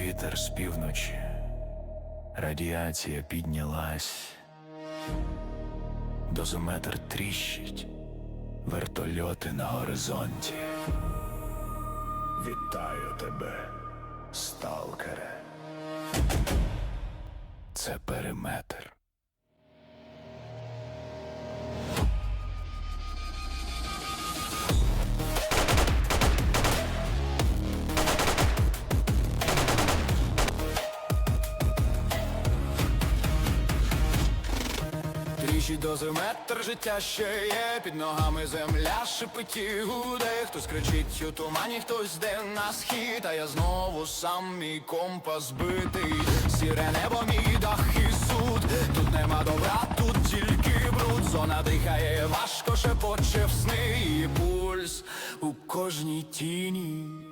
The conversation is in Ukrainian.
вітер з півночі. Радіація піднялась. Дозометр тріщить. Вертольоти на горизонті. Вітаю тебе, сталкере. Це периметр. Тричі дозиметр життя ще є, під ногами земля шипить і гуде, хтось кричить у тумані, хтось де на схід, а я знову сам мій компас збитий, сіре небо, мій дах і суд, тут нема добра, тут тільки бруд, зона дихає, важко шепоче в сни, і пульс у кожній тіні.